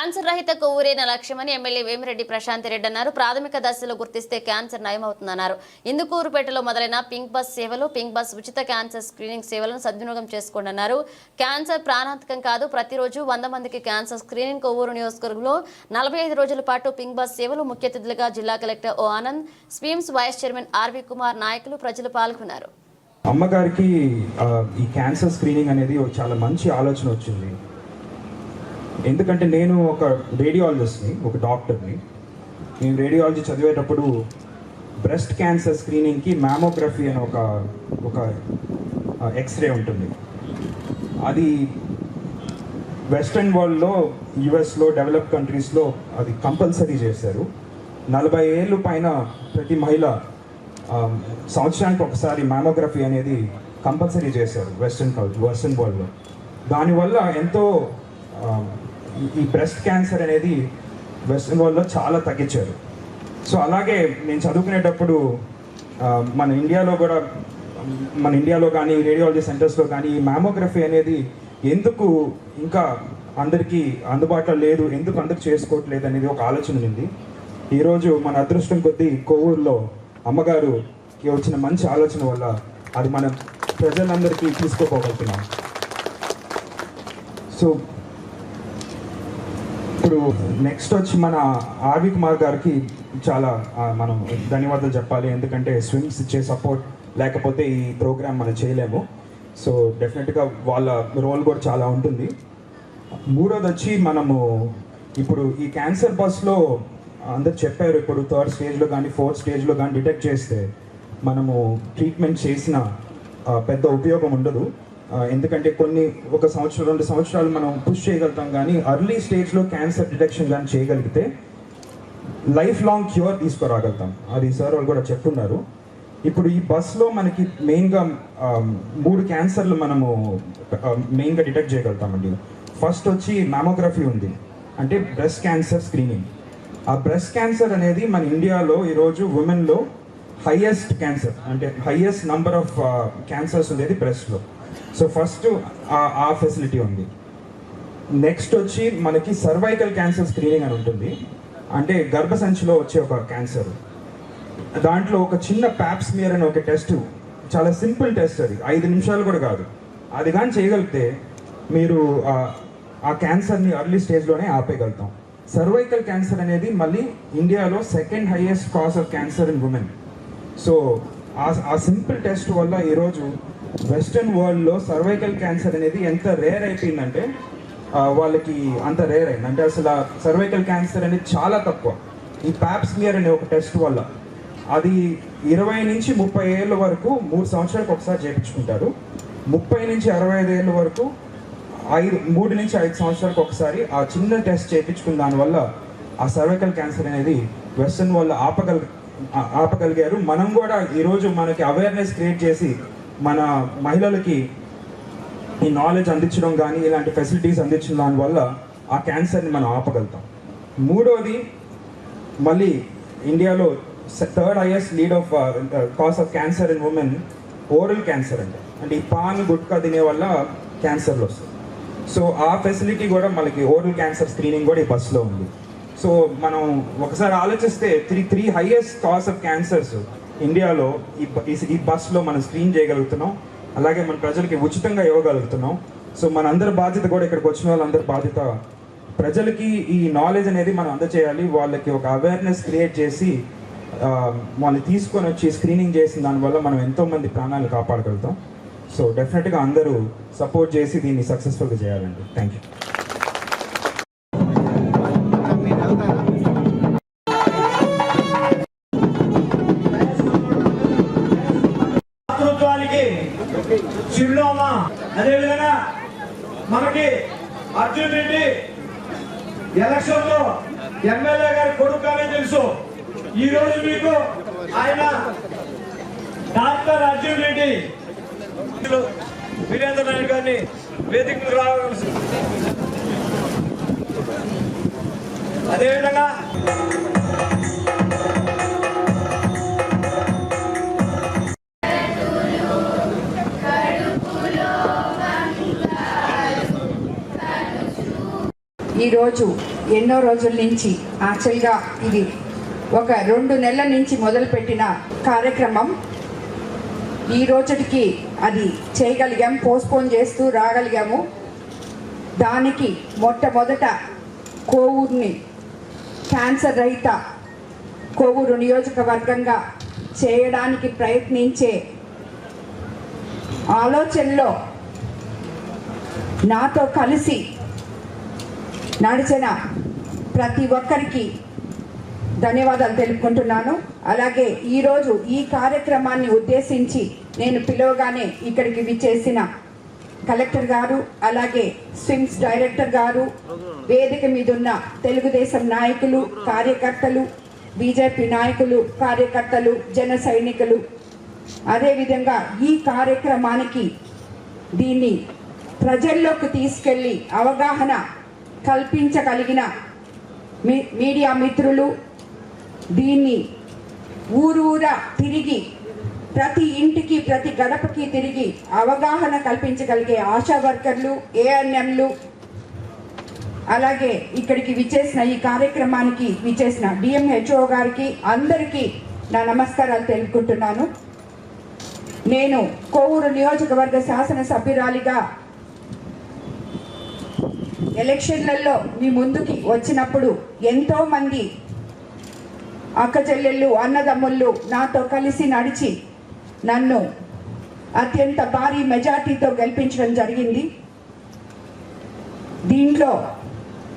Cancer రహిత కొవ్వూరేన లక్ష్యమని MLA Vemireddy Prashanth Reddy అన్నారు. ప్రాథమిక దశలో గుర్తిస్తే క్యాన్సర్ నయమవుతుందన్నారు. ఇందుకూరుపేటలో మొదలైన పింక్ బస్ సేవలు పింక్ బస్ ఉచిత క్యాన్సర్ స్క్రీనింగ్ సేవలను సద్వినియోగం చేసుకోండి అన్నారు క్యాన్సర్ ప్రాణాంతకం కాదు ప్రతిరోజు వంద మందికి క్యాన్సర్ స్క్రీనింగ్ కొవ్వూరు నియోజకవర్గంలో నలభై ఐదు రోజుల పాటు పింక్ బస్ సేవలు ముఖ్య అతిథులుగా జిల్లా collector O Anand SVIMS vice chairman RV Kumar నాయకులు ప్రజలు పాల్గొన్నారు. అమ్మగారికి ఈ క్యాన్సర్ స్క్రీనింగ్ అనేది చాలా మంచి ఆలోచన వచ్చింది. ఎందుకంటే నేను ఒక రేడియాలజిస్ట్ని ఒక డాక్టర్ని నేను రేడియాలజీ చదివేటప్పుడు బ్రెస్ట్ క్యాన్సర్ స్క్రీనింగ్కి మ్యామోగ్రఫీ అని ఒక ఒక ఎక్స్రే ఉంటుంది. అది వెస్ట్రన్ వరల్డ్లో యుఎస్లో డెవలప్ కంట్రీస్లో అది కంపల్సరీ చేశారు. నలభై ఏళ్ళు పైన ప్రతి మహిళ సంవత్సరానికి ఒకసారి మ్యామోగ్రఫీ అనేది కంపల్సరీ చేశారు వెస్ట్రన్ కల్చర్ వెస్ట్రన్ వరల్డ్లో దానివల్ల ఎంతో ఈ- బ్రెస్ట్ క్యాన్సర్ అనేది వెస్ట్రన్ వరల్డ్లో చాలా తగ్గించారు. సో అలాగే నేను చదువుకునేటప్పుడు మన ఇండియాలో కూడా మన ఇండియాలో కానీ రేడియాలజీ సెంటర్స్లో కానీ ఈ మ్యామోగ్రఫీ అనేది ఎందుకు ఇంకా అందరికీ అందుబాటులో లేదు ఎందుకు అందరు చేసుకోవట్లేదు అనేది ఒక ఆలోచన ఉంది. ఈరోజు మన అదృష్టం కొద్దీ కొవ్వూరులో అమ్మగారుకి వచ్చిన మంచి ఆలోచన వల్ల అది మనం ప్రజలందరికీ తీసుకోపోగలుగుతున్నాం. సో ఇప్పుడు నెక్స్ట్ వచ్చి మన ఆర్వి కుమార్ గారికి చాలా మనం ధన్యవాదాలు చెప్పాలి. ఎందుకంటే స్విమ్స్ ఇచ్చే సపోర్ట్ లేకపోతే ఈ ప్రోగ్రామ్ మనం చేయలేము. సో డెఫినెట్గా వాళ్ళ రోల్ కూడా చాలా ఉంటుంది. మూడోది వచ్చి మనము ఇప్పుడు ఈ క్యాన్సర్ బస్లో అందరు చెప్పారు ఇప్పుడు థర్డ్ స్టేజ్లో కానీ ఫోర్త్ స్టేజ్లో కానీ డిటెక్ట్ చేస్తే మనము ట్రీట్మెంట్ చేసిన పెద్ద ఉపయోగం ఉండదు. ఎందుకంటే కొన్ని ఒక సంవత్సరం రెండు సంవత్సరాలు మనం పుష్ చేయగలుగుతాం కానీ అర్లీ స్టేజ్లో క్యాన్సర్ డిటెక్షన్ కానీ చేయగలిగితే లైఫ్ లాంగ్ క్యూర్ తీసుకురాగలుగుతాం. అది సార్ వాళ్ళు కూడా చెప్తున్నారు. ఇప్పుడు ఈ బస్లో మనకి మెయిన్గా మూడు క్యాన్సర్లు మనము మెయిన్గా డిటెక్ట్ చేయగలుగుతామండి. ఫస్ట్ వచ్చి మ్యామోగ్రఫీ ఉంది. అంటే బ్రెస్ట్ క్యాన్సర్ స్క్రీనింగ్ ఆ బ్రెస్ట్ క్యాన్సర్ అనేది మన ఇండియాలో ఈరోజు ఉమెన్లో హైయెస్ట్ క్యాన్సర్ అంటే హైయెస్ట్ నంబర్ ఆఫ్ క్యాన్సర్స్ ఉండేది బ్రెస్ట్లో సో ఫస్ట్ ఆ ఫెసిలిటీ ఉంది. నెక్స్ట్ వచ్చి మనకి సర్వైకల్ క్యాన్సర్ స్క్రీనింగ్ అని ఉంటుంది. అంటే గర్భసంచిలో వచ్చే ఒక క్యాన్సర్ దాంట్లో ఒక చిన్న ప్యాప్స్మియర్ అనే ఒక టెస్ట్ చాలా సింపుల్ టెస్ట్ అది. ఐదు నిమిషాలు కూడా కాదు. అది కానీ చేయగలిగితే మీరు ఆ- క్యాన్సర్ని అర్లీ స్టేజ్లోనే ఆపేయగలుగుతాం. సర్వైకల్ క్యాన్సర్ అనేది మళ్ళీ ఇండియాలో second highest cause of cancer in women so ఆ సింపుల్ టెస్ట్ వల్ల ఈరోజు వెస్ట్రన్ వరల్డ్లో సర్వైకల్ క్యాన్సర్ అనేది ఎంత రేర్ అయిపోయిందంటే వాళ్ళకి అంత రేర్ అయింది. అంటే అసలు సర్వైకల్ క్యాన్సర్ అనేది చాలా తక్కువ. ఈ ప్యాప్స్ క్లియర్ అనే ఒక టెస్ట్ వల్ల అది ఇరవై నుంచి ముప్పై ఏళ్ళ వరకు మూడు సంవత్సరాలకు ఒకసారి చేయించుకుంటారు. ముప్పై నుంచి అరవై ఐదు ఏళ్ళ వరకు ఐదు మూడు నుంచి ఐదు సంవత్సరాలకు ఒకసారి ఆ చిన్న టెస్ట్ చేయించుకున్న దానివల్ల ఆ సర్వైకల్ క్యాన్సర్ అనేది వెస్ట్రన్ వల్ల ఆపగల ఆపగలిగారు. మనం కూడా ఈరోజు మనకి అవేర్నెస్ క్రియేట్ చేసి మన మహిళలకి ఈ నాలెడ్జ్ అందించడం కానీ ఇలాంటి ఫెసిలిటీస్ అందించిన దానివల్ల ఆ క్యాన్సర్ని మనం ఆపగలుగుతాం. మూడవది మళ్ళీ ఇండియాలో third highest lead of cause of cancer in women oral cancer అండి. అంటే ఈ పాన్ గుట్కా తినే వల్ల క్యాన్సర్లు వస్తుంది సో ఆ ఫెసిలిటీ కూడా మనకి ఓరల్ క్యాన్సర్ స్క్రీనింగ్ కూడా ఈ బస్సులో ఉంది. సో మనం ఒకసారి ఆలోచిస్తే three three highest cause of cancers ఇండియాలో ఈ ఈ- బస్లో బస్సులో మనం స్క్రీన్ చేయగలుగుతున్నాం. అలాగే మన ప్రజలకి ఉచితంగా ఇవ్వగలుగుతున్నాం. సో మన అందరి బాధ్యత కూడా ఇక్కడికి వచ్చిన వాళ్ళందరి బాధ్యత ప్రజలకి ఈ నాలెడ్జ్ అనేది మనం అందచేయాలి. వాళ్ళకి ఒక అవేర్నెస్ క్రియేట్ చేసి వాళ్ళని తీసుకొని వచ్చి స్క్రీనింగ్ చేసిన దానివల్ల మనం ఎంతోమంది ప్రాణాలు కాపాడగలుగుతాం. సో డెఫినెట్గా అందరూ సపోర్ట్ చేసి దీన్ని సక్సెస్ఫుల్గా చేయాలండి. థ్యాంక్ యూ చిరునామా అదేవిధంగా మనకి అర్జున్ రెడ్డి ఎలక్షన్లో ఎమ్మెల్యే గారి కొడుకు అనే తెలుసు. ఈ రోజు మీకు ఆయన డాక్టర్ అర్జున్ రెడ్డి. వీరేంద్ర నాయుడు గారిని వేదికకు రావాల్సి అదేవిధంగా ఈరోజు ఎన్నో రోజుల నుంచి యాక్చువల్గా ఇది ఒక రెండు నెలల నుంచి మొదలుపెట్టిన కార్యక్రమం. ఈ రోజుకి అది చేయగలిగాం పోస్ట్పోన్ చేస్తూ రాగలిగాము. దానికి మొట్టమొదట కోవూరుని క్యాన్సర్ రహిత కోవూరు నియోజకవర్గంగా చేయడానికి ప్రయత్నించే ఆలోచనలో నాతో కలిసి నడిచిన ప్రతి ఒక్కరికి ధన్యవాదాలు తెలుపుకుంటున్నాను. అలాగే ఈరోజు ఈ కార్యక్రమాన్ని ఉద్దేశించి నేను పిలవగానే ఇక్కడికి విచ్చేసిన కలెక్టర్ గారు అలాగే స్విమ్స్ డైరెక్టర్ గారు వేదిక మీద ఉన్న తెలుగుదేశం నాయకులు కార్యకర్తలు బీజేపీ నాయకులు కార్యకర్తలు జన సైనికులు. అదేవిధంగా ఈ కార్యక్రమానికి దీన్ని ప్రజల్లోకి తీసుకెళ్ళి అవగాహన కల్పించగలిగిన మీ మీడియా మిత్రులు దీన్ని ఊరూరా తిరిగి ప్రతి ఇంటికి ప్రతి గడపకి తిరిగి అవగాహన కల్పించగలిగే ఆశా వర్కర్లు ఏఎన్ఎంలు అలాగే ఇక్కడికి విచ్చేసిన ఈ కార్యక్రమానికి విచ్చేసిన డిఎంహెచ్ఓ గారికి అందరికీ నా నమస్కారాలు తెలుపుకుంటున్నాను. నేను కోవూరు నియోజకవర్గ శాసనసభ్యురాలిగా ఎలక్షన్లలో మీ ముందుకి వచ్చినప్పుడు ఎంతో మంది అక్క చెల్లెళ్ళు అన్నదమ్ముళ్ళు నాతో కలిసి నడిచి నన్ను అత్యంత భారీ మెజార్టీతో గెలిపించడం జరిగింది. దీంట్లో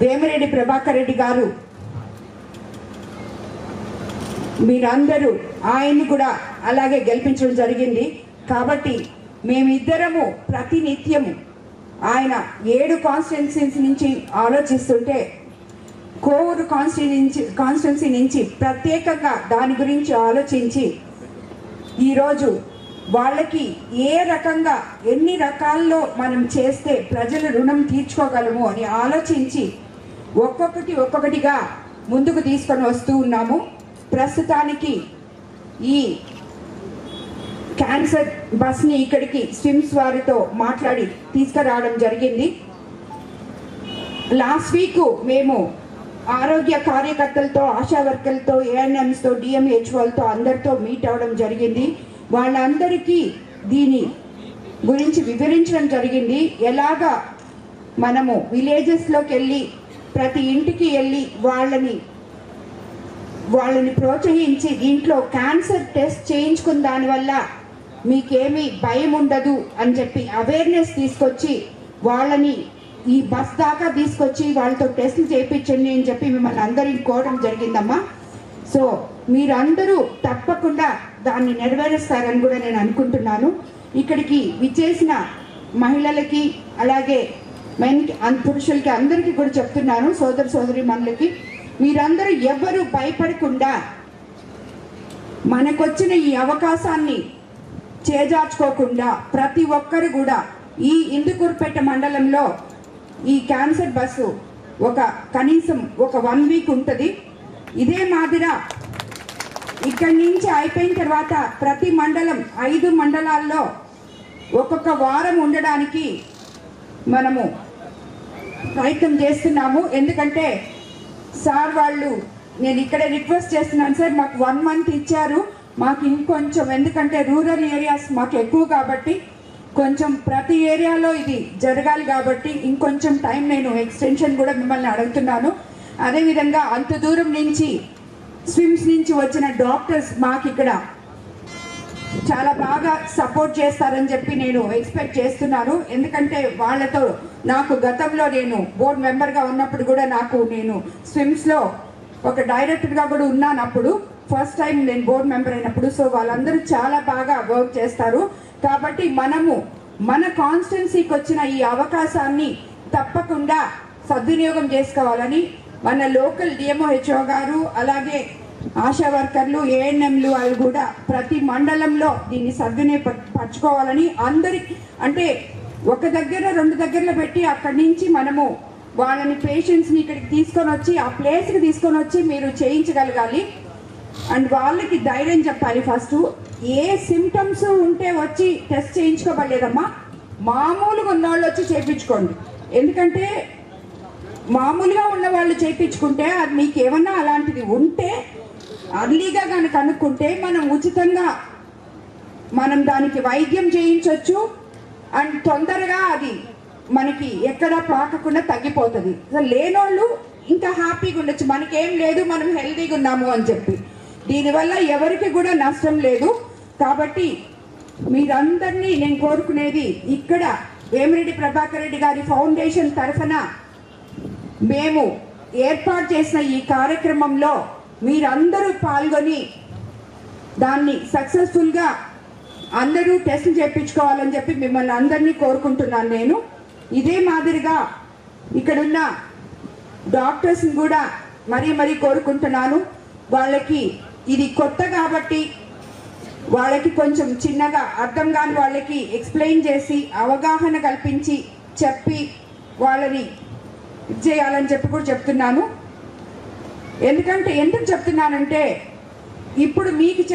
వేమిరెడ్డి ప్రభాకర్ రెడ్డి గారు మీరందరూ ఆయన్ని కూడా అలాగే గెలిపించడం జరిగింది. కాబట్టి మేమిద్దరము ప్రతినిత్యము ఆయన ఏడు కాన్స్టిట్యున్సీస్ నుంచి ఆలోచిస్తుంటే కోవూరు కాన్స్టిట్యున్సీ కాన్స్టిట్యున్సీ నుంచి ప్రత్యేకంగా దాని గురించి ఆలోచించి ఈరోజు వాళ్ళకి ఏ రకంగా ఎన్ని రకాల్లో మనం చేస్తే ప్రజలు రుణం తీర్చుకోగలము అని ఆలోచించి ఒక్కొక్కటి ఒక్కొక్కటిగా ముందుకు తీసుకొని వస్తూ ఉన్నాము. ప్రస్తుతానికి ఈ క్యాన్సర్ బస్ని ఇక్కడికి స్విమ్స్ వారితో మాట్లాడి తీసుకురావడం జరిగింది. లాస్ట్ వీక్ మేము ఆరోగ్య కార్యకర్తలతో ఆశా వర్కర్లతో ఏఎన్ఎంస్తో డిఎంహెచ్ఓలతో అందరితో మీట్ అవ్వడం జరిగింది. వాళ్ళందరికీ దీని గురించి వివరించడం జరిగింది. ఎలాగా మనము విలేజెస్లోకి వెళ్ళి ప్రతి ఇంటికి వెళ్ళి వాళ్ళని వాళ్ళని ప్రోత్సహించి దీంట్లో క్యాన్సర్ టెస్ట్ చేయించుకున్న దానివల్ల మీకేమీ భయం ఉండదు అని చెప్పి అవేర్నెస్ తీసుకొచ్చి వాళ్ళని ఈ బస్ దాకా తీసుకొచ్చి వాళ్ళతో టెస్టులు చేయించండి అని చెప్పి మిమ్మల్ని అందరిని కోరడం జరిగిందమ్మా. సో మీరందరూ తప్పకుండా దాన్ని నెరవేరుస్తారని కూడా నేను అనుకుంటున్నాను. ఇక్కడికి విచ్చేసిన మహిళలకి అలాగే మెన్ పురుషులకి అందరికీ కూడా చెప్తున్నాను సోదర సోదరి మనులకి మీరందరూ ఎవ్వరూ భయపడకుండా మనకొచ్చిన ఈ అవకాశాన్ని చేజార్చుకోకుండా ప్రతి ఒక్కరు కూడా ఈ ఇందుకూరుపేట మండలంలో ఈ క్యాన్సర్ బస్సు ఒక కనీసం ఒక వన్ వీక్ ఉంటుంది. ఇదే మాదిర ఇక్కడి నుంచి అయిపోయిన తర్వాత ప్రతి మండలం ఐదు మండలాల్లో ఒక్కొక్క వారం ఉండడానికి మనము ప్రయత్నం చేస్తున్నాము. ఎందుకంటే సార్ వాళ్ళు నేను ఇక్కడే రిక్వెస్ట్ చేస్తున్నాను సార్ మాకు వన్ మంత్ ఇచ్చారు. మాకు ఇంకొంచెం ఎందుకంటే రూరల్ ఏరియాస్ మాకు ఎక్కువ కాబట్టి కొంచెం ప్రతి ఏరియాలో ఇది జరగాలి కాబట్టి ఇంకొంచెం టైం నేను ఎక్స్టెన్షన్ కూడా మిమ్మల్ని అడుగుతున్నాను. అదేవిధంగా అంత దూరం నుంచి స్విమ్స్ నుంచి వచ్చిన డాక్టర్స్ మాకు ఇక్కడ చాలా బాగా సపోర్ట్ చేస్తారని చెప్పి నేను ఎక్స్పెక్ట్ చేస్తున్నాను. ఎందుకంటే వాళ్ళతో నాకు గతంలో నేను బోర్డ్ మెంబర్గా ఉన్నప్పుడు కూడా నాకు నేను స్విమ్స్లో ఒక డైరెక్టర్గా కూడా ఉన్నాను అప్పుడు ఫస్ట్ టైం నేను బోర్డ్ మెంబర్ అయినప్పుడు సో వాళ్ళందరూ చాలా బాగా వర్క్ చేస్తారు. కాబట్టి మనము మన కాన్స్టిట్యున్సీకి వచ్చిన ఈ అవకాశాన్ని తప్పకుండా సద్వినియోగం చేసుకోవాలని మన లోకల్ డిఎంఓహెచ్ఓ గారు అలాగే ఆశా వర్కర్లు ఏఎన్ఎంలు వాళ్ళు కూడా ప్రతి మండలంలో దీన్ని సద్వినియోగపరచుకోవాలని అందరి అంటే ఒక దగ్గర రెండు దగ్గరలో పెట్టి అక్కడి నుంచి మనము వాళ్ళని పేషెంట్స్ని ఇక్కడికి తీసుకొని వచ్చి ఆ ప్లేస్కి తీసుకొని వచ్చి మీరు చేయించగలగాలి. అండ్ వాళ్ళకి ధైర్యం చెప్పాలి ఫస్ట్. ఏ సిమ్టమ్స్ ఉంటే వచ్చి టెస్ట్ చేయించుకోబడలేదమ్మా. మామూలుగా ఉన్నవాళ్ళు వచ్చి చేయించుకోండి ఎందుకంటే మామూలుగా ఉన్న వాళ్ళు చేయించుకుంటే అది మీకు ఏమన్నా అలాంటిది ఉంటే అర్లీగా కనుక కనుక్కుంటే మనం ఉచితంగా మనం దానికి వైద్యం చేయించవచ్చు అండ్ తొందరగా అది మనకి ఎక్కడ పాకకుండా తగ్గిపోతుంది. అసలు లేనోళ్ళు ఇంకా హ్యాపీగా ఉండొచ్చు. మనకేం లేదు మనం హెల్తీగా ఉన్నాము అని చెప్పి. దీనివల్ల ఎవరికి కూడా నష్టం లేదు. కాబట్టి మీరందరినీ నేను కోరుకునేది ఇక్కడ వేమిరెడ్డి ప్రభాకర్ రెడ్డి గారి ఫౌండేషన్ తరఫున మేము ఏర్పాటు చేసిన ఈ కార్యక్రమంలో మీరందరూ పాల్గొని దాన్ని సక్సెస్ఫుల్గా అందరూ టెస్ట్ చేయించుకోవాలని చెప్పి మిమ్మల్ని అందరినీ కోరుకుంటున్నాను నేను. ఇదే మాదిరిగా ఇక్కడున్న డాక్టర్స్ని కూడా మరీ మరీ కోరుకుంటున్నాను. వాళ్ళకి ఇది కొత్త కాబట్టి వాళ్ళకి కొంచెం చిన్నగా అర్థం కాని వాళ్ళకి ఎక్స్ప్లెయిన్ చేసి అవగాహన కల్పించి చెప్పి వాళ్ళని ఇది చేయాలని చెప్పి కూడా చెప్తున్నాను. ఎందుకంటే ఎందుకు చెప్తున్నానంటే ఇప్పుడు మీకు